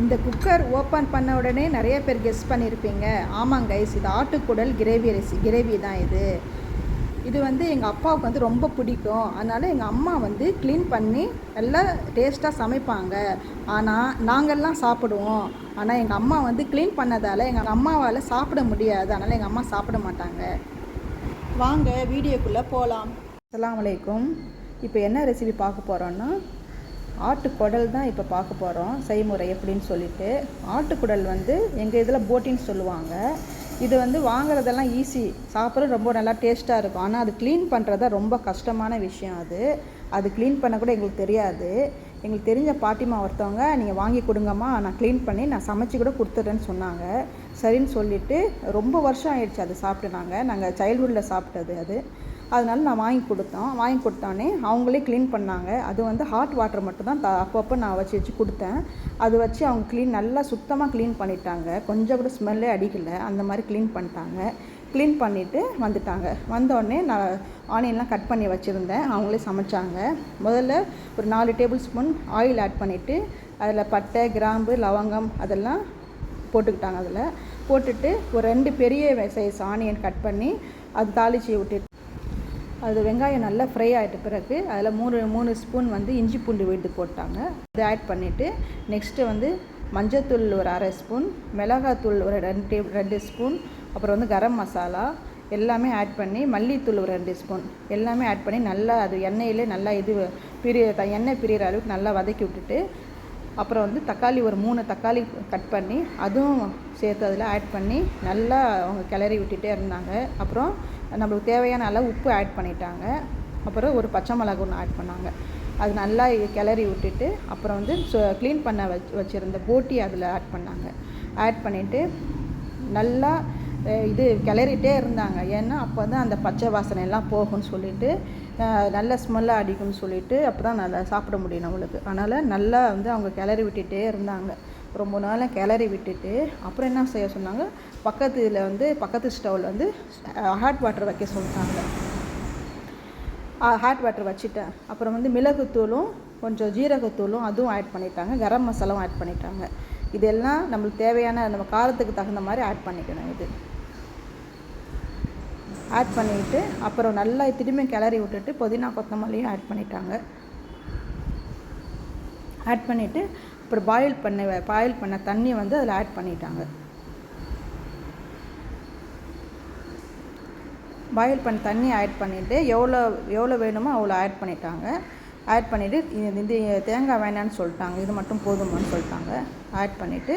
இந்த cooker open பண்ண உடனே நிறைய பேர் கெஸ் பண்ணியிருப்பீங்க. ஆமாங்க கைஸ் இது ஆட்டுக்குடல் கிரேவி ரெசி கிரேவி தான் இது. இது வந்து எங்கள் அப்பாவுக்கு வந்து ரொம்ப பிடிக்கும். அதனால் எங்கள் அம்மா வந்து க்ளீன் பண்ணி நல்லா டேஸ்ட்டாக சமைப்பாங்க. ஆனால் நாங்கள்லாம் சாப்பிடுவோம். ஆனால் எங்கள் அம்மா வந்து க்ளீன் பண்ணதால் எங்கள் அம்மாவால் சாப்பிட முடியாது. அதனால் எங்கள் அம்மா சாப்பிட மாட்டாங்க. வாங்க வீடியோக்குள்ளே போகலாம் அலாம் வலைக்கும் இப்போ என்ன ரெசிபி பார்க்க போகிறோன்னா ஆட்டுக்குடல் தான் இப்போ பார்க்க போகிறோம் செய்முறை எப்படின்னு சொல்லிட்டு. ஆட்டுக்குடல் வந்து எங்கள் இதில் போட்டின்னு சொல்லுவாங்க. இது வந்து வாங்குறதெல்லாம் ஈஸி சாப்பிட்றது ரொம்ப நல்லா டேஸ்ட்டாக இருக்கும். ஆனால் அது க்ளீன் பண்ணுறது ரொம்ப கஷ்டமான விஷயம் அது. அது க்ளீன் பண்ண கூட எங்களுக்கு தெரியாது. எங்களுக்கு தெரிஞ்ச பாட்டிமா ஒருத்தவங்க நீங்கள் வாங்கி கொடுங்கம்மா. நான் க்ளீன் பண்ணி நான் சமைச்சு கூட கொடுத்துட்றேன்னு சொன்னாங்க. சரின்னு சொல்லிவிட்டு ரொம்ப வருஷம் ஆயிடுச்சு அது சாப்பிட்டு நாங்கள் நாங்கள் சைல்ட்ஹுட்டில் சாப்பிட்டது அது. அதனால நான் வாங்கி கொடுத்தோம். வாங்கி கொடுத்தோன்னே அவங்களே க்ளீன் பண்ணாங்க. அது வந்து ஹாட் வாட்டர் மட்டும் தான் த அப்பப்போ நான் வச்சு வச்சு கொடுத்தேன். அது வச்சு அவங்க க்ளீன் நல்லா சுத்தமாக க்ளீன் பண்ணிட்டாங்க. கொஞ்சம் கூட ஸ்மெல்லே அடிக்கலை. அந்த மாதிரி க்ளீன் பண்ணிட்டாங்க. க்ளீன் பண்ணிவிட்டு வந்துட்டாங்க. வந்தோடனே நான் ஆனியன்லாம் கட் பண்ணி வச்சுருந்தேன். அவங்களே சமைச்சாங்க. முதல்ல ஒரு நாலு டேபிள் ஸ்பூன் ஆயில் ஆட் பண்ணிவிட்டு அதில் பட்டை கிராம்பு லவங்கம் அதெல்லாம் போட்டுக்கிட்டாங்க அதில். போட்டுட்டு ஒரு ரெண்டு பெரிய சைஸ் ஆனியன் கட் பண்ணி அது தாளித்து விட்டு அது வெங்காயம் நல்லா ஃப்ரை ஆகிட்ட பிறகு அதில் மூணு மூணு ஸ்பூன் வந்து இஞ்சி பூண்டு விழுது போட்டாங்க. அதை ஆட் பண்ணிவிட்டு நெக்ஸ்ட்டு வந்து மஞ்சத்தூள் ஒரு அரை ஸ்பூன் மிளகாத்தூள் ஒரு ரெண்டு ரெண்டு ஸ்பூன் அப்புறம் வந்து கரம் மசாலா எல்லாமே ஆட் பண்ணி மல்லித்தூள் ஒரு ரெண்டு ஸ்பூன் எல்லாமே ஆட் பண்ணி நல்லா அது எண்ணெயிலே நல்லா இது பிரிய த- எண்ணெய் பிரியிற அளவுக்கு நல்லா வதக்கி விட்டுட்டு அப்புறம் வந்து தக்காளி ஒரு மூணு தக்காளி கட் பண்ணி அதுவும் சேர்த்து அதில் ஆட் பண்ணி நல்லா அவங்க கிளறி விட்டுட்டே இருந்தாங்க. அப்புறம் நம்மளுக்கு தேவையான அளவு உப்பு ஆட் பண்ணிட்டாங்க. அப்புறம் ஒரு பச்சை மிளகு ஒன்று ஆட் பண்ணாங்க. அது நல்லா கிளறி விட்டுட்டு அப்புறம் வந்து க்ளீன் பண்ண வச் வச்சுருந்த போட்டி அதில் ஆட் பண்ணாங்க. ஆட் பண்ணிவிட்டு நல்லா இது கிளறிட்டே இருந்தாங்க. ஏன்னா அப்போ தான் அந்த பச்சை வாசனை எல்லாம் போகும்னு சொல்லிட்டு நல்ல ஸ்மெல்லாக அடிக்கும்னு சொல்லிட்டு அப்போ தான் நல்லா சாப்பிட முடியும் நம்மளுக்கு. அதனால் நல்லா வந்து அவங்க கிளறி விட்டுகிட்டே இருந்தாங்க. ரொம்ப நாளாக கிளறி விட்டுட்டு அப்புறம் என்ன செய்ய சொன்னாங்க? பக்கத்தில் வந்து பக்கத்து ஸ்டவ்வில் வந்து ஹாட் வாட்டர் வைக்க சொல்லிட்டாங்க. ஹாட் வாட்டர் வச்சுட்டேன். அப்புறம் வந்து மிளகுத்தூளும் கொஞ்சம் ஜீரகத்தூளும் அதுவும் ஆட் பண்ணிட்டாங்க. கரம் மசாலாவும் ஆட் பண்ணிட்டாங்க. இதெல்லாம் நம்மளுக்கு தேவையான நம்ம காரத்துக்கு தகுந்த மாதிரி ஆட் பண்ணிக்கணும் இது. ஆட் பண்ணிவிட்டு அப்புறம் நல்லா திரும்பி கிளறி விட்டுட்டு புதினா கொத்தமல்லியும் ஆட் பண்ணிட்டாங்க. ஆட் பண்ணிவிட்டு அப்புறம் பாயில் பண்ண பாயில் பண்ண தண்ணி வந்து அதில் ஆட் பண்ணிட்டாங்க. பாயில் பண்ண தண்ணி ஆட் பண்ணிவிட்டு எவ்வளோ எவ்வளோ வேணுமோ அவ்வளோ ஆட் பண்ணிட்டாங்க. ஆட் பண்ணிவிட்டு இந்த இது தேங்காய் வேணான்னு சொல்லிட்டாங்க. இது மட்டும் போதுமான்னு சொல்லிட்டாங்க. ஆட் பண்ணிவிட்டு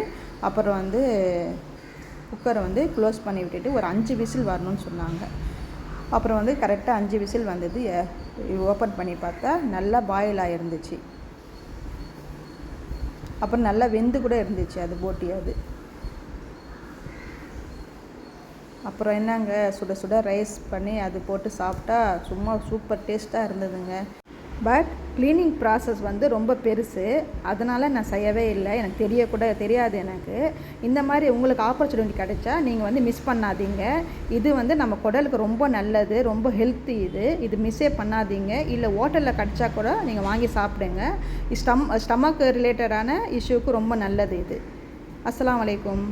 அப்புறம் வந்து குக்கரை வந்து க்ளோஸ் பண்ணி விட்டுட்டு ஒரு அஞ்சு விசில் வரணும்னு சொன்னாங்க. அப்புறம் வந்து கரெக்டாக அஞ்சு விசில் வந்தது. ஓப்பன் பண்ணி பார்த்தா நல்லா பாயில் ஆகிருந்துச்சு அப்புறம் நல்லா வெந்து கூட இருந்துச்சு அது போட்டியாது அது. அப்புறம் என்னங்க சுட சுட ரைஸ் பண்ணி அது போட்டு சாப்பிட்டா சும்மா சூப்பர் டேஸ்ட்டாக இருந்ததுங்க. பட் க்ளீனிங் ப்ராசஸ் வந்து ரொம்ப பெருசு. அதனால் நான் செய்யவே இல்லை. எனக்கு தெரியக்கூட தெரியாது எனக்கு. இந்த மாதிரி உங்களுக்கு ஆப்பர்ச்சுனிட்டி கிடைச்சா நீங்கள் வந்து மிஸ் பண்ணாதீங்க. இது வந்து நம்ம குடலுக்கு ரொம்ப நல்லது ரொம்ப ஹெல்த்தி இது. இது மிஸ்ஸே பண்ணாதீங்க. இல்லை ஹோட்டலில் கிடச்சா கூட நீங்கள் வாங்கி சாப்பிடுங்க. ஸ்டம் ஸ்டமக் ரிலேட்டடான இஷ்யூக்கு ரொம்ப நல்லது இது. அஸ்லாம் வலைக்கம்